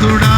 natural.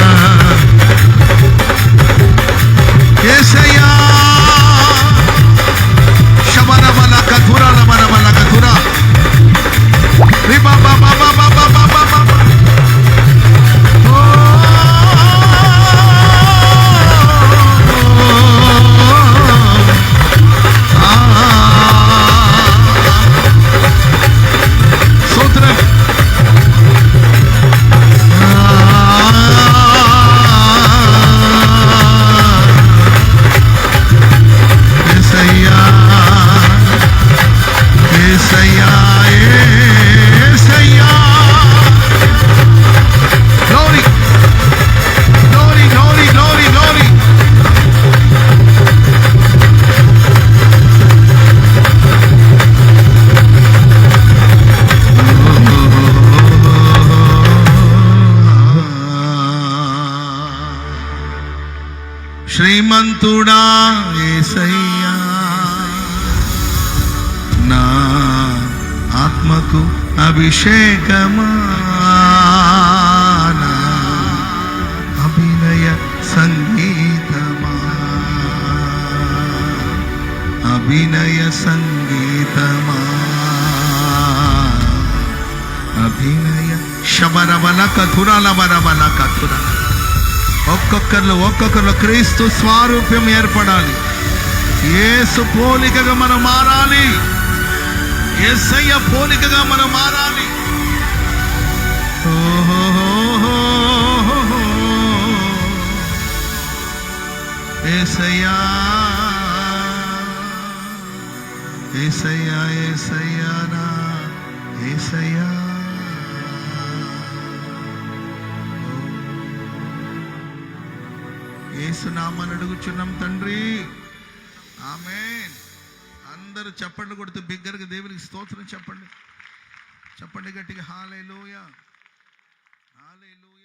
ना శ్రీమంతుడా ఏసయ్యా. నా ఆత్మకు అభిషేకమా. అభినయ సంగీతమా. అభినయ సంగీతమా. అభినయ శబరబల కథురల బరబల కథురల ఒక్కొక్కరిలో ఒక్కొక్కరిలో క్రీస్తు స్వారూప్యం ఏర్పడాలి. ఏసు పోలికగా మనం మారాలి. యేసయ్య పోలికగా మనం మారాలి. ఏసయ్యా. ఏసయ్యా యేసయ్యా ఏసయ్యా. ఏసునామని అడుగుచున్నాం తండ్రి. ఆమె అందరూ చెప్పండి కొడుతూ బిగ్గరగా దేవునికి స్తోత్రం చెప్పండి. చెప్పండి గట్టిగా హాలే లోయ లోయ